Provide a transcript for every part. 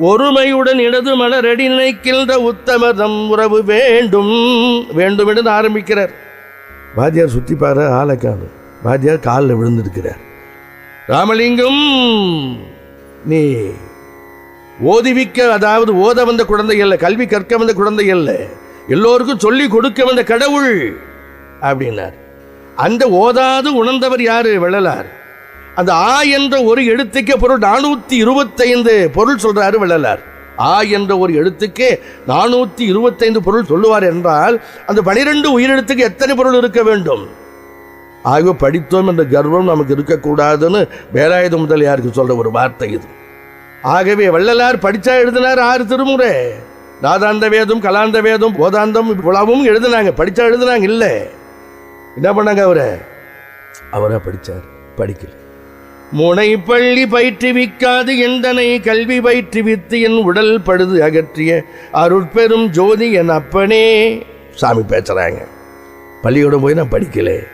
ஒருமையுடன் இடது மலரடி நினைக்கின்ற உத்தமதம் உறவு வேண்டும். வேண்டும் என்று ஆரம்பிக்கிறார். வாத்தியார் சுத்தி பாரு ஆளை பாத்தியார் வாத்தியார் காலில் விழுந்திருக்கிறார். ராமலிங்கம் நீ ஓதிவிக்க அதாவது ஓத வந்த குழந்தை அல்ல கல்வி கற்க வந்த குழந்தை அல்ல எல்லோருக்கும் சொல்லி கொடுக்க வந்த கடவுள் அப்படின்னார். அந்த ஓதாது உணர்ந்தவர் யாரு? வள்ளலார். அந்த ஆ என்ற ஒரு எழுத்துக்கே பொருள் நானூத்தி இருபத்தைந்து பொருள் சொல்றாரு வள்ளலார். ஆ என்ற ஒரு எழுத்துக்கே நானூத்தி இருபத்தைந்து பொருள் சொல்லுவார் என்றால் அந்த பனிரெண்டு உயிரெழுத்துக்கு எத்தனை பொருள் இருக்க வேண்டும்? ஆகவே படித்தோம் என்ற கர்வம் நமக்கு இருக்கக்கூடாதுன்னு வேலாயுத முதலியாருக்கு சொல்ற ஒரு வார்த்தை இது. ஆகவே வள்ளலார் படிச்சா எழுதினார் ஆறு திருமுறை. நாதாந்த வேதம் கலாந்த வேதம் போதாந்தம் இவ்வளவும் எழுதினாங்க. படிச்சா எழுதினாங்க இல்லை. என்ன பண்ணாங்க அவரை? அவரா படித்தார் படிக்கல. முனை பள்ளி பயிற்றுவிக்காது எந்தனை கல்வி பயிற்றுவித்து என் உடல் படுது அகற்றிய அருட்பெரும் ஜோதி என் அப்பனே. சாமி பேசுறாங்க. பள்ளியோட போய் நான் படிக்கல.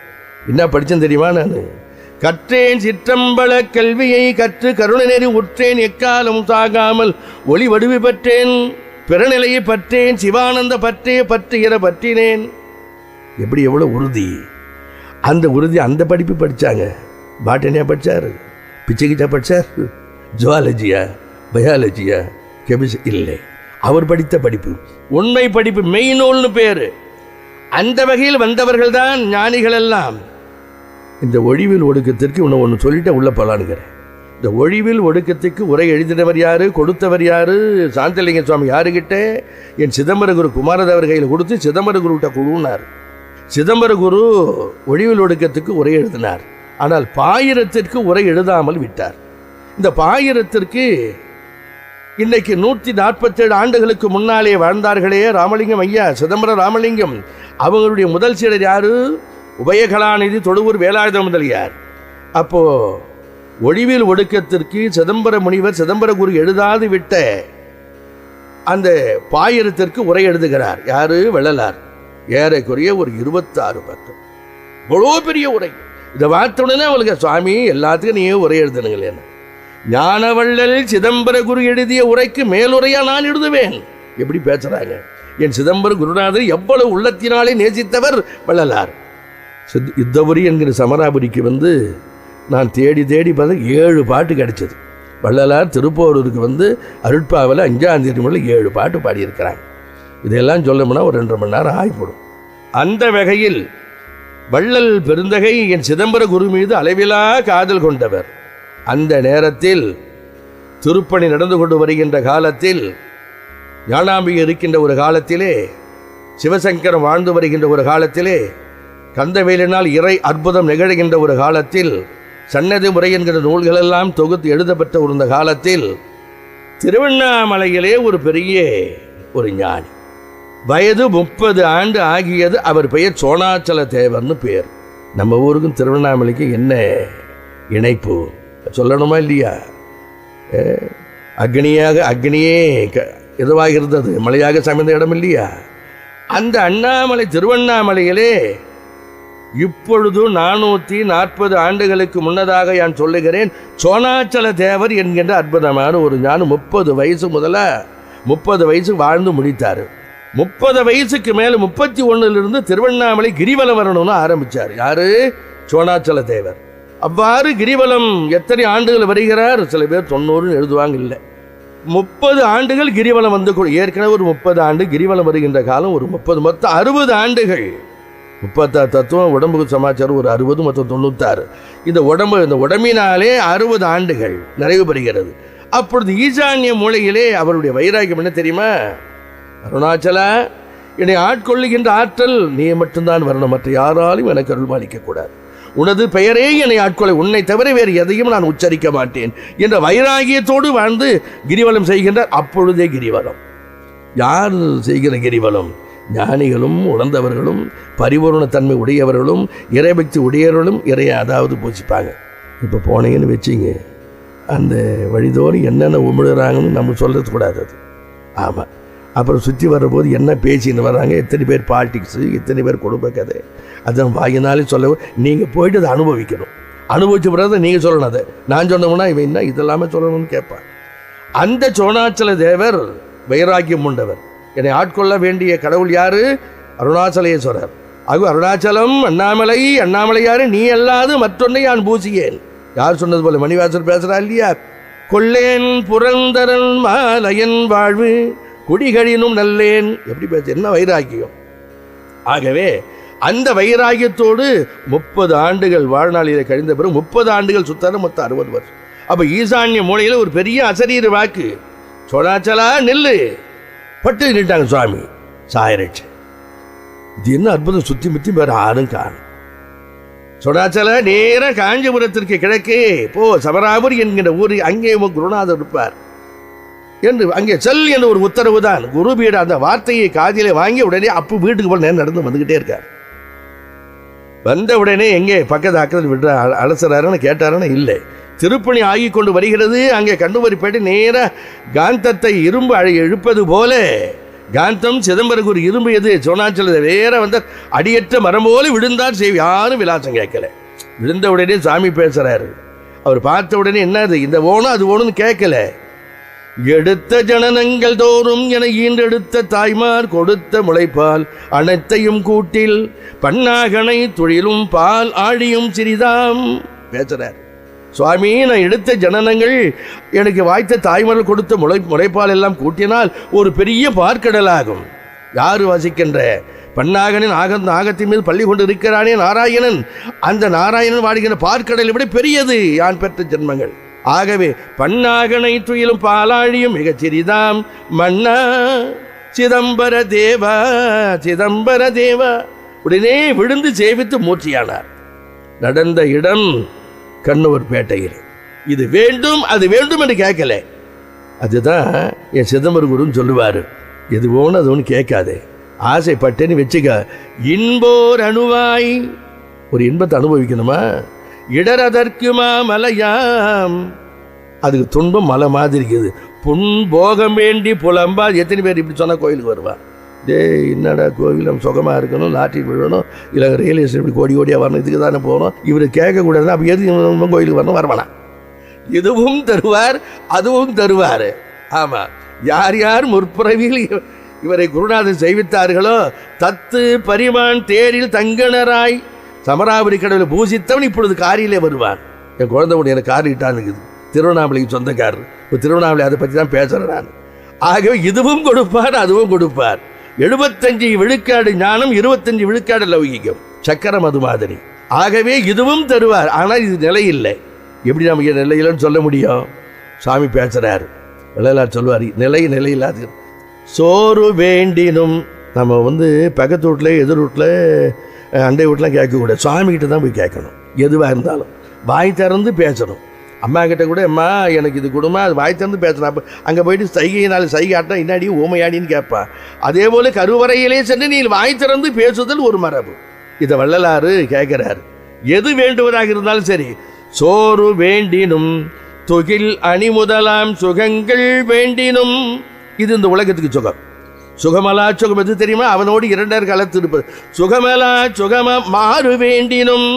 என்ன படிச்சேன் தெரியுமா நான்? கற்றேன் சிற்றம்பல கல்வியை கற்று கருணை நெறி உற்றேன் எக்காலம் சாகாமல் ஒளி வடிவு பெற்றேன் பிறநிலையை பற்றேன் சிவானந்த பற்றே பற்றுகிற பற்றினேன். எப்படி எவ்வளோ உறுதி? அந்த உறுதி அந்த படிப்பு படித்தாங்க பாட்டனியா படித்தார் பிச்சைக்கிச்சா படித்தார் ஜுவாலஜியா பயாலஜியா கெமிஸ்ட்ரி இல்லை. அவர் படித்த படிப்பு. உண்மை படிப்பு மெய்நூல்னு பேர். அந்த வகையில் வந்தவர்கள் தான் ஞானிகள் எல்லாம். இந்த ஒழிவில் ஒடுக்கத்திற்கு இன்னும் ஒன்று சொல்லிட்டு உள்ள போலானுங்கிறேன் இந்த ஒழிவில் ஒடுக்கத்துக்கு உரை எழுதினவர் யாரு கொடுத்தவர் யாரு சாந்தலிங்க சுவாமி யாருக்கிட்ட என் சிதம்பர குரு குமாரதவர் கையில் கொடுத்து சிதம்பர குருகிட்ட குழுனார். சிதம்பர குரு ஒழிவில் ஒடுக்கத்துக்கு உரை எழுதினார். ஆனால் பாயிரத்திற்கு உரை எழுதாமல் விட்டார். இந்த பாயிரத்திற்கு இன்னைக்கு நூற்றி நாற்பத்தேழு ஆண்டுகளுக்கு முன்னாலே வாழ்ந்தார்களே ராமலிங்கம் ஐயா சிதம்பரம் ராமலிங்கம். அவங்களுடைய முதல் சீடர் யாரு? உபயகலாநிதி தொடுவூர் வேலாயுத முதலியார். அப்போ ஒழிவில் ஒடுக்கத்திற்கு சிதம்பர முனிவர் சிதம்பர குரு எழுதாது விட்ட அந்த பாயிரத்திற்கு உரை எழுதுகிறார். யாரு? வள்ளலார். ஏறக்குறைய ஒரு இருபத்தாறு பக்கம். இவ்வளோ பெரிய உரை. இதை பார்த்த உடனே அவளுக்கு சுவாமி எல்லாத்துக்கும் நீயே உரை எழுதணுங்களேன் ஞானவள்ளல் சிதம்பர குரு எழுதிய உரைக்கு மேலுரையா நான் எழுதுவேன். எப்படி பேசுறாங்க? என் சிதம்பர குருநாதர் எவ்வளவு உள்ளத்தினாலே நேசித்தவர் வள்ளலார். சித் யுத்தபுரி என்கிற சமராபுரிக்கு வந்து நான் தேடி தேடி பார்த்த ஏழு பாட்டு கிடைச்சது. வள்ளலார் திருப்போரூருக்கு வந்து அருட்பாவில் அஞ்சாம் தேதி முதல்ல ஏழு பாட்டு பாடியிருக்கிறாங்க. இதெல்லாம் சொல்லமுன்னா ஒரு ரெண்டரை மணி நேரம் ஆகிப்படும். அந்த வகையில் வள்ளல் பெருந்தகை என் சிதம்பர குரு மீது அளவிலா காதல் கொண்டவர். அந்த நேரத்தில் திருப்பணி நடந்து கொண்டு வருகின்ற காலத்தில் ஞானாம்பிகை இருக்கின்ற ஒரு காலத்திலே சிவசங்கரம் வாழ்ந்து வருகின்ற ஒரு காலத்திலே கந்தவேலினால் இறை அற்புதம் நிகழ்கின்ற ஒரு காலத்தில் சன்னதி முறை என்கிற நூல்களெல்லாம் தொகுத்து எழுதப்பட்ட ஒரு காலத்தில் திருவண்ணாமலையிலே ஒரு பெரிய ஒரு ஞானி. வயது முப்பது ஆண்டு ஆகியது அவர் பெயர் சோணாச்சல தேவர்னு பேர் நம்ம ஊருக்கும் திருவண்ணாமலைக்கு என்ன இணைப்பு? சொல்லணுமா இல்லையா? அக்னியாக அக்னியே க- இதுவாக இருந்தது. மலையாக சமைந்த இடம் இல்லையா? அந்த அண்ணாமலை திருவண்ணாமலையிலே இப்பொழுது நானூற்றி நாற்பது ஆண்டுகளுக்கு முன்னதாக நான் சொல்லுகிறேன் சோனாச்சல தேவர் என்கின்ற அற்புதமான ஒரு ஞானம் முப்பது வயசு முதல்ல முப்பது வயசு வாழ்ந்து முடித்தார். முப்பது வயசுக்கு மேலே முப்பத்தி ஒன்றிலிருந்து திருவண்ணாமலை கிரிவலம் வரணும்னு ஆரம்பிச்சார். யாரு? சோனாச்சல தேவர். அவ்வாறு கிரிவலம் எத்தனை ஆண்டுகள் வருகிறார்? சில பேர் தொண்ணூறுன்னு எழுதுவாங்க இல்லை. முப்பது ஆண்டுகள் கிரிவலம் வந்து ஏற்கனவே ஒரு முப்பது ஆண்டு கிரிவலம் வருகின்ற காலம் ஒரு முப்பது மொத்தம் அறுபது ஆண்டுகள். முப்பத்தாறு தத்துவம் உடம்புக்கு சமாச்சாரம் ஒரு அறுபது மொத்தம் தொண்ணூத்தாறு. இந்த உடம்பு இந்த உடம்பினாலே அறுபது ஆண்டுகள் நிறைவு பெறுகிறது. அப்பொழுது ஈசான்ய மூலையிலே அவருடைய வைராக்கியம் என்ன தெரியுமா? அருணாச்சலா என்னை ஆட்கொள்ளுகின்ற ஆற்றல் நீ மட்டும்தான் வரணும். மற்ற யாராலும் எனக்கு அருள் பாலிக்கக்கூடாது உனது பெயரே என்னை ஆட்கொள்ள உன்னை தவிர வேறு எதையும் நான் உச்சரிக்க மாட்டேன் என்ற வைராகியத்தோடு வாழ்ந்து கிரிவலம் செய்கின்றார் அப்பொழுதே கிரிவலம். யார் செய்கிற கிரிவலம்? ஞானிகளும் உணர்ந்தவர்களும் பரிபூர்ணத்தன்மை உடையவர்களும் இறைபக்தி உடையவர்களும் இறைய அதாவது பூசிப்பாங்க இப்போ போனீங்கன்னு வச்சிங்க அந்த வழிதோறும் என்னென்ன உமிழுறாங்கன்னு நம்ம சொல்கிறது கூடாது அது. ஆமாம் அப்புறம் சுற்றி வரும்போது என்ன பேசின்னு வர்றாங்க எத்தனை பேர் பாலிட்டிக்ஸு எத்தனை பேர் குடும்ப கதை. அதை வாயினாலே சொல்ல நீங்கள் போயிட்டு அதை அனுபவிக்கணும். அனுபவிச்ச பிறகு நீங்கள் சொல்லணும் அதை. நான் சொன்னோம்னா இவன் என்ன இதெல்லாமே சொல்லணும்னு கேட்பான். அந்த சோணாச்சல தேவர் வைராக்கியம் உண்டவர். என்னை ஆட்கொள்ள வேண்டிய கடவுள் யாரு? அருணாச்சலேஸ்வரர். அது அருணாச்சலம் அண்ணாமலை அண்ணாமலையாரு நீ அல்லாது மற்றொன்னை நான் பூசியேன். யார் சொன்னது போல மணிவாசர் பேசுறா இல்லையா? கொள்ளேன் புரந்தரன் மாலையன் வாழ்வு. குடிகளினும் நல்லேன். எப்படி பேச என்ன வைராக்கியம்? ஆகவே அந்த வைராகியத்தோடு முப்பது ஆண்டுகள் வாழ்நாளில் கழிந்த பிறகு முப்பது ஆண்டுகள் சுத்தாரு மொத்தம் அறுபது வருஷம். அப்போ ஈசான்ய மூலையில் ஒரு பெரிய அசரீர வாக்கு. சொலாச்சலா நெல்லு. பட்டு நின்ட்டாங்க சுவாமி. சாயரட்சி. இது என்ன அற்புதம் சுத்தி முத்தி வேற ஆறும் காணும். சொலாச்சல நேர காஞ்சிபுரத்திற்கு கிழக்கே போ சமராபுரி என்கிற ஊர் அங்கே குருநாதர் இருப்பார். என்று அங்கே செல் என்று ஒரு உத்தரவு தான். குருபீட அந்த வார்த்தையை காதிலே வாங்கி உடனே அப்பு வீட்டுக்கு போல நேரம் நடந்து வந்துகிட்டே இருக்கார். வந்த உடனே எங்கே பக்கத்து அக்கத்தில் விடுற அலசுறாருன்னு கேட்டாருன்னு இல்லை. திருப்பணி ஆகி கொண்டு வருகிறது. அங்கே கண்டுபரிப்பேட்டு நேராக காந்தத்தை இரும்பு அழை எழுப்பது போல. காந்தம் சிதம்பரகுரு இரும்பு எது? சோனாச்சல வேற வந்த அடியற்ற மரம் போல விழுந்தார். செய்வி யாரும் விலாசம் கேட்கல. விழுந்த உடனே சாமி பேசுறாரு. அவர் பார்த்த உடனே என்னது? இந்த ஓணும் அது ஓணும்னு கேட்கல. எடுத்த ஜனனங்கள் தோறும் என ஈண்டெடுத்த தாய்மார் கொடுத்த முளைப்பால் அனைத்தையும் கூட்டில் பன்னாகனை தொழிலும் பால் ஆழியும் சிறிதாம். பேசுறார். சுவாமி நான் எடுத்த ஜனனங்கள் எனக்கு வாய்த்த தாய்மார்கள் கொடுத்த முளை முளைப்பால் எல்லாம் கூட்டினால் ஒரு பெரிய பார்க்கடலாகும். யார் வசிக்கின்ற? பன்னாகனின் ஆக நாகத்தின் மீது பள்ளி கொண்டு இருக்கிறானே நாராயணன். அந்த நாராயணன் வாடுகின்ற பார்க்கடலை விட பெரியது யான் பெற்ற ஜென்மங்கள். ஆகவே பன்னாகனை துயிலும் பாலாழியும் மிகச் சிறிதாம் மன்னா. சிதம்பர தேவா சிதம்பர தேவா. உடனே விழுந்து சேவித்து மூர்த்தியானார். நடந்த இடம் கண்ணூர் பேட்டையில். இது வேண்டும் அது வேண்டும் என்று கேட்கல. அதுதான் என் சிதம்பர குருன்னு சொல்லுவார். எது வேணும் அது ஒன்று கேட்காதே. ஆசைப்பட்டேன்னு வச்சுக்க இன்போர் அணுவாய். ஒரு இன்பத்தை அனுபவிக்கணுமா? இடரதற்குமா மலையாம் அதுக்கு துன்பம் மலை மாதிரி இருக்குது. புண் போகம் வேண்டி புலம்பா எத்தனை பேர் இப்படி சொன்னால் கோயிலுக்கு வருவா? டேய் என்னடா கோவில் நம்ம சுகமாக இருக்கணும் லாட்டரி விழணும் இல்லை ரியல் எஸ்டேட் இப்படி கோடி கோடியாக வரணும் இதுக்கு தானே போகணும் இவர் கேட்கக்கூடாதுன்னா அப்போ எதுக்கு கோயிலுக்கு வரணும்? வரவானா இதுவும் தருவார் அதுவும் தருவார். ஆமாம் யார் யார் முற்பிறவியில் இவரை குருநாதர் செய்வித்தார்களோ தத்து பரிமான் தேரில் தங்கணராய் சமராபுரி கடவுளை பூசித்தவன் இப்பொழுது காரியிலே வருவான் என் குழந்தை ஒன்று எனக்கு கார் இட்டான் இருக்குது. திருவண்ணாமலைக்கு சொந்தக்காரர். இப்போ திருவண்ணாமலை அதை பற்றி தான் பேசுகிறேன் நான். ஆகவே இதுவும் கொடுப்பார் அதுவும் கொடுப்பார். எழுபத்தஞ்சு விழுக்காடு ஞானம் இருபத்தஞ்சு விழுக்காடு லௌகிகம். சக்கரம் அது மாதிரி. ஆகவே இதுவும் தருவார். ஆனால் இது நிலை இல்லை. எப்படி நமக்கு நிலையிலன்னு சொல்ல முடியும்? சாமி பேசுறாரு. வள்ளலார் சொல்லுவார். நிலை நிலை இல்லாது. சோறு வேண்டினும் நம்ம வந்து பக்கத்து வீட்டில் எதிர் வீட்டில் அண்டை வீட்டிலாம் கேட்கக்கூடாது. சாமிகிட்ட தான் போய் கேட்கணும். எதுவாக இருந்தாலும். வாய் திறந்து பேசணும். அம்மா கிட்ட கூட அம்மா எனக்கு இது கொடுமா. அது வாய் திறந்து பேசணும். அப்போ அங்கே போயிட்டு சைகையினால் சைகை ஆட்டம் இன்னாடி ஊமையாடின்னு கேட்பா. அதே போல் கருவறையிலே சென்று நீ வாய் திறந்து பேசுதல் ஒரு மரபு. இதை வள்ளலாறு கேட்குறாரு. எது வேண்டுவதாக இருந்தாலும் சரி. சோறு வேண்டினும் தொகில் அணி முதலாம் சுகங்கள் வேண்டினும். இது இந்த உலகத்துக்கு சுகம். சுகமலா சுகம் எது தெரியுமா? அவனோடு இரண்டர் கலத்து இருப்பது சுகமலா சுகம மாறு வேண்டினும்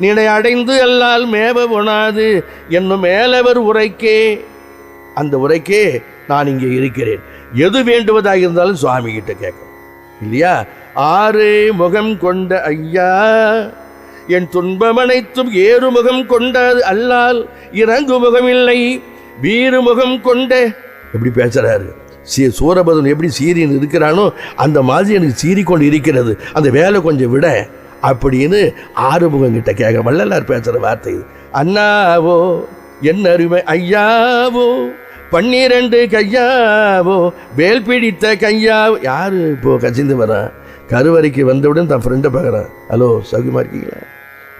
நீனை அடைந்து அல்லால் மேவ உணாது என்னும் மேலவர் உரைக்கே. அந்த உரைக்கே நான் இங்கே இருக்கிறேன். எது வேண்டுவதாக இருந்தாலும் சுவாமி கிட்ட கேட்கணும் இல்லையா? ஆறு முகம் கொண்ட ஐயா என் துன்பம் அனைத்தும் ஏறு முகம் கொண்டது அல்லால் இறங்கு முகமில்லை வீறு முகம் கொண்ட எப்படி பேசுறாரு? சீ சூரபதன் எப்படி சீரியன் இருக்கிறானோ அந்த மாதிரி எனக்கு சீறிக்கொண்டு இருக்கிறது. அந்த வேலை கொஞ்சம் விட அப்படின்னு ஆறுமுகம் கிட்ட கேட்க வள்ளலார் பேசுகிற வார்த்தை. இது அண்ணாவோ என் அருமை ஐயாவோ பன்னிரண்டு கையாவோ வேல் பிடித்த கையாவோ யார் இப்போது கசிந்து வரான் கருவறைக்கு வந்தவுடன் தன் ஃப்ரெண்டை பார்க்குறான். ஹலோ சௌகியமாக இருக்கீங்களா?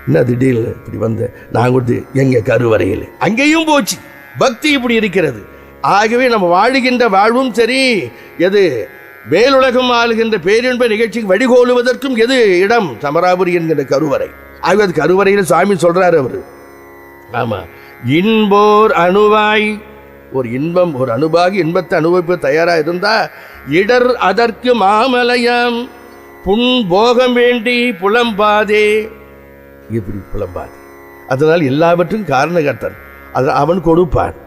என்ன திடீர்னு இப்படி வந்தேன் நான் கொடுத்து எங்கள் கருவறையில். அங்கேயும் போச்சு. பக்தி இப்படி இருக்கிறது. ஆகவே நம்ம வாழுகின்ற வாழ்வும் சரி எது? மேலுலகம் ஆளுகின்ற பேரின்ப நிகழ்ச்சிக்கு வழிகோலுவதற்கும் எது இடம்? சமராபுரி என்கின்ற கருவறை. ஆகவே அது கருவறையில் சாமி சொல்றாரு அவரு. ஆமா. இன்போர் அணுவாய். ஒரு இன்பம் ஒரு அணுவாகி இன்பத்தை அனுபவிப்பு தயாரா இருந்தா இடர் அதற்கு மாமலையம். புண் போகம் வேண்டி புலம்பாதே. இப்படி புலம்பாதே. அதனால் எல்லாவற்றுக்கும் காரணகர்த்தன். அது அவன் கொடுப்பான்.